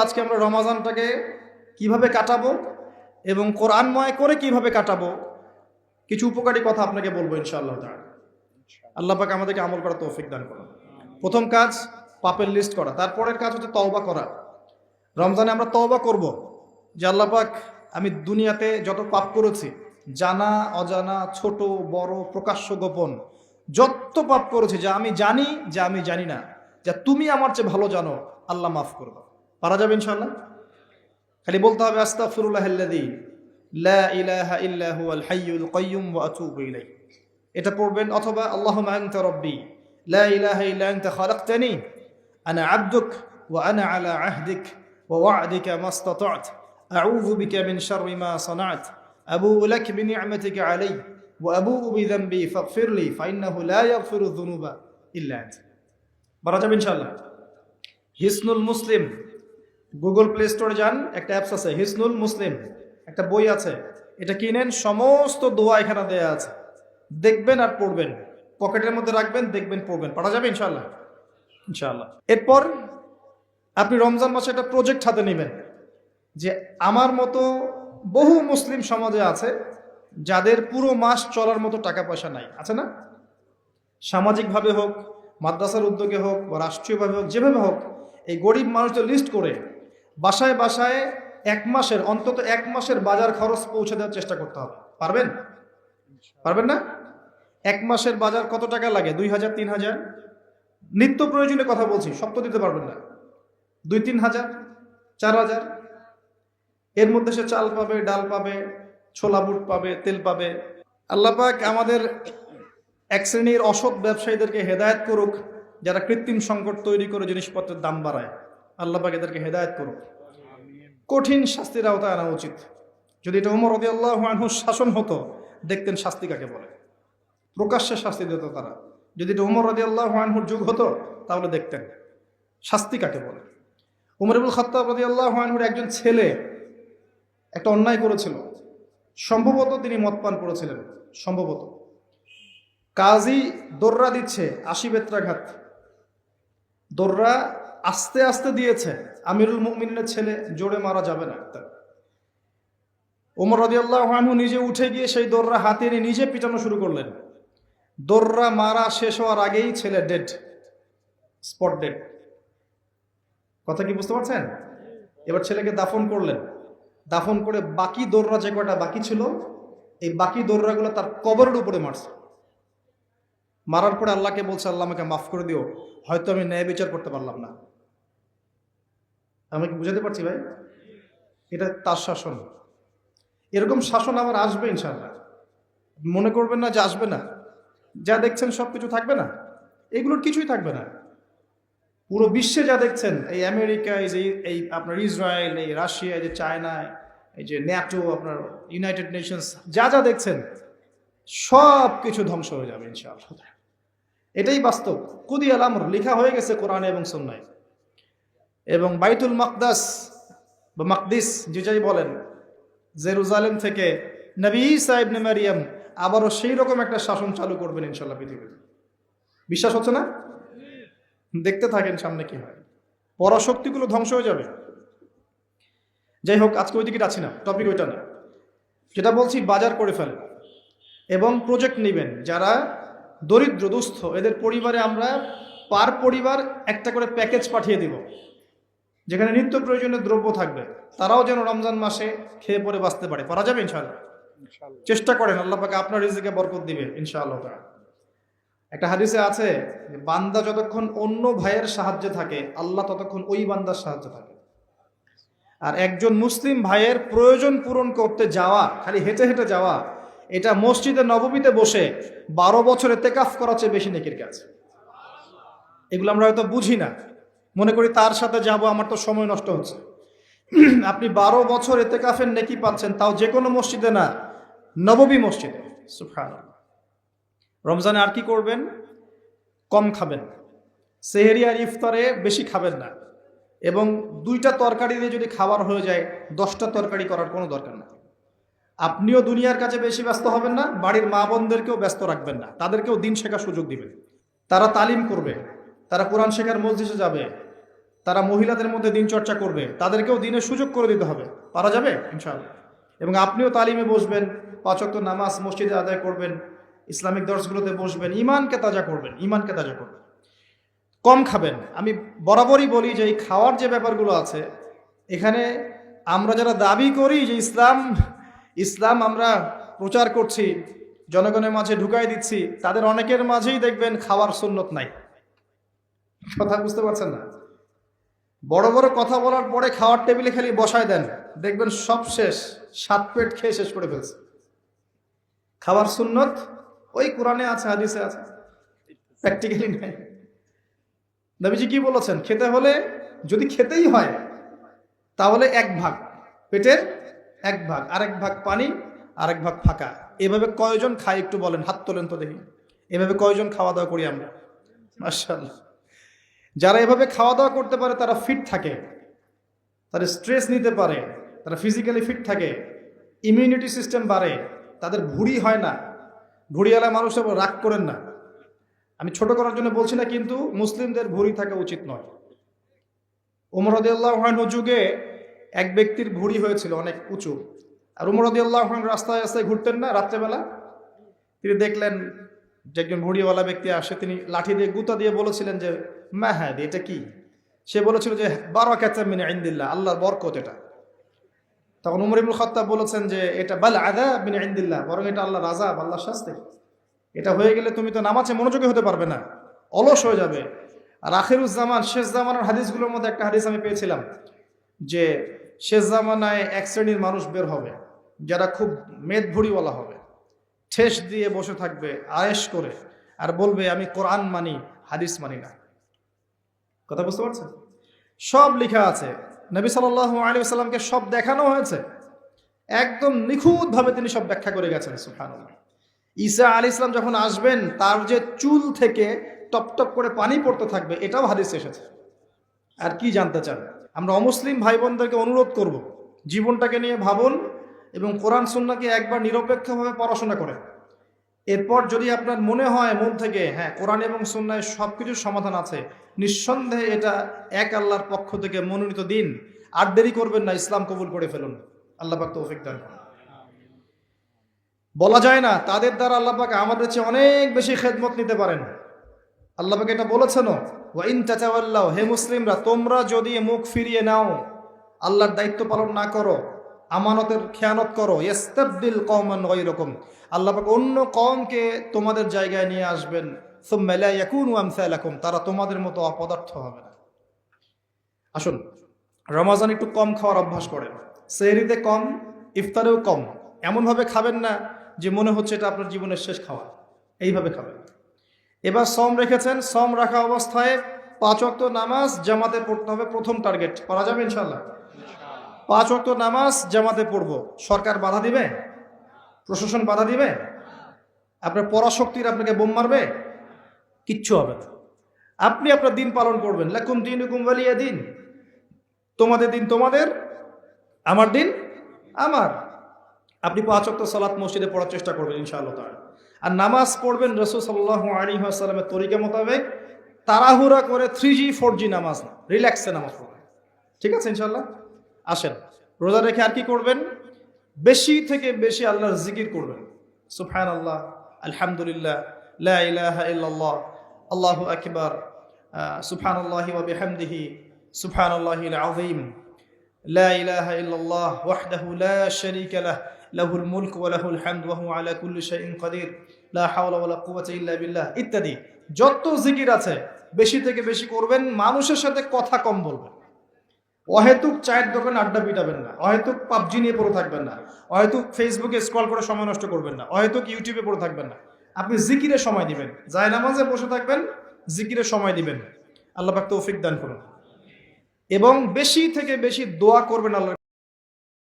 আজকে আমরা রমাজানটাকে কীভাবে কাটাবো এবং কোরআনময় করে কীভাবে কাটাবো কিছু উপকারী কথা আপনাকে বলব ইনশাআল্লাহ আল্লাহ পাক আমাদেরকে আমল করা তৌফিক দান করুন। প্রথম কাজ, পাপের লিস্ট করা। তারপরের কাজ হচ্ছে তওবা করা। রমজানে আমরা তওবা করব। যে আল্লাহ পাক আমি দুনিয়াতে যত পাপ করেছি, জানা, অজানা, ছোট, বড়, প্রকাশ্য, গোপন, যত পাপ করেছি, যা আমি জানি, যা আমি জানি না, যা তুমি আমার চেয়ে ভালো জানো, আল্লাহ মাফ করব পারা যাবে ইনশাল্লাহ খালি বলতে হবে আস্তাগফিরুল্লাহাল্লাযী লা ইলাহা ইল্লা হুয়াল হাইয়ুল কাইয়্যুম ওয়া আতুবু ইলাইহি এটা পড়বেন অথবা আল্লাহুম্মা আনতা রাব্বি লা ইলাহা ইল্লা আনতা খালাকতানি আনা আবদুক ওয়া আনা আলা আহদিক ওয়া ওয়া'দিকা মাস্তাতা'ত আউযু বিকা মিন শাররি মা সানা'ত আবুউ লাক বিনি'মাতিকা আলাইয়া ওয়া আবুউ বিযানবি ফাগফির লি ফাইন্নাহু লা ইয়াগফিরু যুনুবা ইল্লা আনতা বলা যাবে ইনশাআল্লাহ হিসনুল মুসলিম গুগল প্লে স্টোরে যান একটা অ্যাপস আছে হিসনুল মুসলিম একটা বই আছে এটা কিনেন সমস্ত দোয়া এখানে দেয়া আছে। দেখবেন আর পড়বেন পকেটের মধ্যে রাখবেন দেখবেন পড়বেন। পড়া যাবে ইনশাল্লাহ ইনশাল্লাহ এরপর আপনি রমজান মাসে একটা প্রজেক্ট হাতে নেবেন যে আমার মতো বহু মুসলিম সমাজে আছে যাদের পুরো মাস চলার মতো টাকা পয়সা নাই। আছে না? সামাজিকভাবে হোক মাদ্রাসার উদ্যোগে হোক বা রাষ্ট্রীয়ভাবে হোক যেভাবে হোক এই গরিব মানুষদের লিস্ট করে বাসায় বাসায় এক মাসের অন্তত এক মাসের বাজার খরচ পৌঁছে দেওয়ার চেষ্টা করতে হবে। পারবেন? পারবেন না? এক মাসের বাজার কত টাকা লাগে? দুই হাজার তিন হাজার? নিত্য প্রয়োজনীয় কথা বলছি সব তো দিতে পারবেন না। দুই তিন হাজার? চার হাজার? এর মধ্যে সে চাল পাবে ডাল পাবে ছোলা বুট পাবে তেল পাবে। আল্লাপাক আমাদের এক শ্রেণির অসৎ ব্যবসায়ীদেরকে হেদায়েত করুক যারা কৃত্রিম সংকট তৈরি করে জিনিসপত্রের দাম বাড়ায়। আল্লাপাক এদেরকে হেদায়েত করুক। কঠিন শাস্তির আওতায় আনা উচিত। যদি এটা উমর রদি আল্লাহ আনহুর শাসন হতো, দেখতেন শাস্তি কাকে বলে? প্রকাশ্যে শাস্তি দিত তারা। যদি এটা উমর রদি আল্লাহ আনহুর যুগ হতো, তাহলে দেখতেন শাস্তি কাকে বলে? উমরবুল খত্তাব রদি আল্লাহ আনহুর একজন ছেলে একটা অন্যায় করেছিল। সম্ভবত তিনি মদ পান করেছিলেন, সম্ভবত। কাজী দোররা দিচ্ছে আশি বেত্রাঘাত। দোররা আস্তে আস্তে দিয়েছে। আমিরুল মুমিনের ছেলে জোরে মারা যাবে না। ওমর রদিয়াল্লাহ নিজে উঠে গিয়ে সেই দোররা হাতে নিয়ে নিজে পিটানো শুরু করলেন। দোররা মারা শেষ হওয়ার আগেই ছেলে ডেড স্পট ডেড কথা কি বুঝতে পারছেন? এবার ছেলেকে দাফন করলেন। দাফন করে বাকি দোররা যে কয়টা বাকি ছিল, এই বাকি দোররাগুলো তার কবরের উপরে মারছে। মারার পরে আল্লাহকে বলছে, আল্লাহ আমাকে মাফ করে দিও। হয়তো আমি ন্যায় বিচার করতে পারলাম না। আমি কি বুঝাতে পারছি ভাই? এটা তার শাসন। এরকম শাসন আবার আসবে ইনশাল্লাহ মনে করবেন না যে আসবে না। যা দেখছেন সব কিছু থাকবে না। এগুলোর কিছুই থাকবে না। পুরো বিশ্বে যা দেখছেন, এই আমেরিকা, এই যে, এই আপনার ইসরায়েল, এই রাশিয়া, এই যে চায়না, এই যে ন্যাটো, আপনার ইউনাইটেড নেশনস, যা যা দেখছেন, সব কিছু ধ্বংস হয়ে যাবে ইনশাআল্লাহ। এটাই বাস্তব। কুদি আল আমর লেখা হয়ে গেছে কোরআনে এবং সন্ন্যায় এবং বাইতুল মাকদাস বা মাকদিস যে যাই বলেন, জেরুজালেম থেকে নবী সাহেব মারিয়াম আবারও সেই রকম একটা শাসন চালু করবেন ইনশাল্লাহ পৃথিবীতে। বিশ্বাস হচ্ছে না? দেখতে থাকেন সামনে কি হয়। পরাশক্তিগুলো ধ্বংস হয়ে যাবে। যাই হোক, আজকে ওই দিকে আছি না। টপিক ওইটা না। যেটা বলছি, বাজার করে ফেলেন এবং প্রজেক্ট নেবেন। যারা দরিদ্র, দুস্থ, এদের পরিবারে আমরা পার পরিবার একটা করে প্যাকেজ পাঠিয়ে দিব। যেখানে নিত্য প্রয়োজনীয় দ্রব্য থাকবে তারাও যেন রমজান মাসে খেয়ে পরে বাঁচতে পারে। পারা যাবে ইনশাআল্লাহ? চেষ্টা করেন আল্লাহ পাকে আপনার রিজিকে বরকত দিবে ইনশাআল্লাহ একটা হাদিসে আছে যে বান্দা যতক্ষণ অন্য ভাইয়ের সাহায্যে থাকে আল্লাহ ততক্ষণ ওই বান্দার সাহায্যে থাকে। আর একজন মুসলিম ভাইয়ের প্রয়োজন পূরণ করতে যাওয়া খালি হেঁটে হেঁটে যাওয়া এটা মসজিদে নবমীতে বসে বারো বছরে তেকাফ করা চেয়ে বেশি নেকির কাজ। এগুলো আমরা হয়তো বুঝি না। মনে করি তার সাথে যাব, আমার তো সময় নষ্ট হচ্ছে। আপনি বারো বছর এতে কাফের নেকি পাচ্ছেন, তাও যে কোনো মসজিদে না নববী মসজিদে। রমজানে আর কি করবেন? কম খাবেন। সেহেরি আর ইফতারে বেশি খাবেন না। এবং দুইটা তরকারি দিয়ে যদি খাবার হয়ে যায়, দশটা তরকারি করার কোনো দরকার না আপনিও দুনিয়ার কাছে বেশি ব্যস্ত হবেন না, বাড়ির মা বোনদেরকেও ব্যস্ত রাখবেন না। তাদেরকেও দিন শেখার সুযোগ দিবেন। তারা তালিম করবে, তারা কোরআন শেখার মসজিদে যাবে তারা মহিলাদের মধ্যে দিন চর্চা করবে। তাদেরকেও দিনের সুযোগ করে দিতে হবে। পারা যাবে? ইনশাআল্লাহ। এবং আপনিও তালিমে বসবেন পাঁচক্ত নামাজ মসজিদে আদায় করবেন, ইসলামিক দর্শগুলোতে বসবেন ইমানকে তাজা করবেন ইমানকে তাজা করবেন। কম খাবেন। আমি বরাবরই বলি যে এই খাওয়ার যে ব্যাপারগুলো আছে, এখানে আমরা যারা দাবি করি যে ইসলাম ইসলাম আমরা প্রচার করছি, জনগণের মাঝে ঢুকাই দিচ্ছি, তাদের অনেকের মাঝেই দেখবেন খাওয়ার সুন্নত নাই। কথা বুঝতে পারছেন না? বড় বড় কথা বলার পরে খাওয়ার টেবিলে খালি বসায় দেন। দেখবেন সব শেষ, সাত পেট খেয়ে শেষ করে ফেলছে। খাওয়ার সুন্নত? ওই কোরআনে আছে, হাদিসে আছে। প্র্যাকটিক্যালি নাই। নবীজি কি বলেছেন? খেতে হলে, যদি খেতেই হয়, তাহলে এক ভাগ। পেটের এক ভাগ, আরেক ভাগ পানি, আরেক ভাগ ফাঁকা। এভাবে কয়জন খাই একটু বলেন, হাত তোলেন তো দেখি। এভাবে কয়জন খাওয়া দাওয়া করি আমরা? মার্শাল্লাহ যারা এভাবে খাওয়া দাওয়া করতে পারে, তারা ফিট থাকে। তারা স্ট্রেস নিতে পারে, তারা ফিজিক্যালি ফিট থাকে। ইমিউনিটি সিস্টেম বাড়ে, তাদের ভুঁড়ি হয় না। ভুঁড়িওয়ালা মানুষ রাগ করেন না। আমি ছোট করার জন্য বলছি না, কিন্তু মুসলিমদের ভুঁড়ি থাকা উচিত নয়। উমরদিয়াল্লাহ যুগে এক ব্যক্তির ভুঁড়ি হয়েছিল অনেক উঁচু। আর উমরদিয়াল্লাহ রাস্তায় রাস্তায় ঘুরতেন না রাত্রেবেলা? তিনি দেখলেন যে একজন ভুঁড়িওয়ালা ব্যক্তি আসে, তিনি লাঠি দিয়ে গুতা দিয়ে বলেছিলেন যে মা হ্যাঁ এটা কি? সে বলেছিল যে বারো ক্যাচামিনে আইন্দিল্লা আল্লাহর বরকত এটা। তখন উমর ইবুল খত্তাব বলেছেন যে, এটা বাল আদা মিনে আইন্দিল্লা বরং এটা আল্লাহ রাজা আল্লাহ শাস্তি। এটা হয়ে গেলে তুমি তো নামাজে মনোযোগী হতে পারবে না, অলস হয়ে যাবে। আর আখিরুজ্জামান শেষ জামানার হাদিসগুলোর মধ্যে একটা হাদিস আমি পেয়েছিলাম যে, শেষ জামানায় এক শ্রেণির মানুষ বের হবে, যারা খুব মেদ ভুড়িওয়ালা হবে। ঠেস দিয়ে বসে থাকবে আয়েস করে আর বলবে, আমি কোরআন মানি, হাদিস মানি না। কথা বুঝতে পারছেন? সব লেখা আছে। নবী সাল আলী সাল্লামকে সব দেখানো হয়েছে। একদম নিখুঁতভাবে তিনি সব ব্যাখ্যা করে গেছেন সুফান ঈসা আলী ইসলাম যখন আসবেন, তার যে চুল থেকে টপ টপ করে পানি পড়তে থাকবে, এটাও হাদিস এসেছে। আর কি জানতে চান? আমরা অমুসলিম ভাই বোনদেরকে অনুরোধ করব, জীবনটাকে নিয়ে ভাবুন এবং কোরআন সুন্নাকে একবার নিরপেক্ষভাবে পড়াশোনা করে। এরপর যদি আপনার মনে হয়, মন থেকে হ্যাঁ কোরআন এবং সুন্নায় সব কিছুর সমাধান আছে, নিঃসন্দেহে এটা এক আল্লাহর পক্ষ থেকে মনোনীত দিন। আর দেরি করবেন না, ইসলাম কবুল করে ফেলুন। আল্লাহ পাক তৌফিক দান। বলা যায় না, তাদের দ্বারা আল্লাহ পাক আমাদের চেয়ে অনেক বেশি খেদমত নিতে পারেন। আল্লাহ পাক এটা বলেছেন ওয়াইন চাচাওয়াল্লাহ হে মুসলিমরা, তোমরা যদি মুখ ফিরিয়ে নাও, আল্লাহর দায়িত্ব পালন না করো আমানতের খেয়ানত করো। ইস্তাবদিল কওমান গায়রাকুম। আল্লাহ অন্য কমকে তোমাদের জায়গায় নিয়ে আসবেন। সুম্মা লা ইয়াকুনু আমসালাকুম। তারা তোমাদের মতো অপদার্থ হবে না। আসুন, রমাজান একটু কম খাওয়ার অভ্যাস করেন। সেহরিতে কম, ইফতারেও কম। এমনভাবে খাবেন না যে মনে হচ্ছে এটা আপনার জীবনের শেষ খাওয়া। এইভাবে খাবেন। এবার সম রেখেছেন সম রাখা অবস্থায় পাঁচ অক্ত নামাজ জামাতে পড়তে হবে প্রথম টার্গেট। করা যাবে ইনশাল্লাহ পাঁচ অক্ত নামাজ জামাতে পড়ব। সরকার বাধা দিবে? প্রশাসন বাধা দিবে? আপনার পরাশক্তির আপনাকে বোম মারবে? কিচ্ছু হবে না। আপনি আপনার দিন পালন করবেন। লাকুম দিন হুকুম বালিয়া দিন। তোমাদের দিন তোমাদের, আমার দিন আমার। আপনি পাঁচ অক্ত সালাত মসজিদে পড়ার চেষ্টা করবেন ইনশাআল্লাহ তাআলা। আর নামাজ পড়বেন রসুল সাল্লাহ আলী আসসালামের তরিকা মোতাবেক। তাড়াহুড়া করে থ্রি জি ফোর জি নামাজ রিল্যাক্সে নামাজ পড়বেন। ঠিক আছে ইনশাল্লাহ আসেন। রোজা রেখে আর কি করবেন? বেশি থেকে বেশি আল্লাহর জিকির করবেন। সুফহান আল্লাহ আলহামদুলিল্লাহ লাহ আল্লাহ আকবর সুফহান আল্লাহ ওয়াবিহামদিহি সুফহান আল্লাহ আজিম لا إله إلا الله وحده لا شريك له له الملك وله الحمد وهو على كل شيء قدير لا حول ولا قوة إلا بالله ইত্যাদি। যত জিকির আছে, বেশি থেকে বেশি করবেন, মানুষের সাথে কথা কম বলবেন। অহেতুক চায়ের দোকানে আড্ডা পিটাবেন না, অহেতুক পাবজি নিয়ে পড়ে থাকবেন না, অহেতুক ফেসবুকে স্ক্রল করে সময় নষ্ট করবেন না, অহেতুক ইউটিউবে পড়ে থাকবেন না। আপনি জিকিরে সময় দিবেন যায় নামাজে বসে থাকবেন জিকিরে সময় দিবেন আল্লাহ পাক তৌফিক দান করুন। এবং বেশি থেকে বেশি দোয়া করবেন আল্লাহ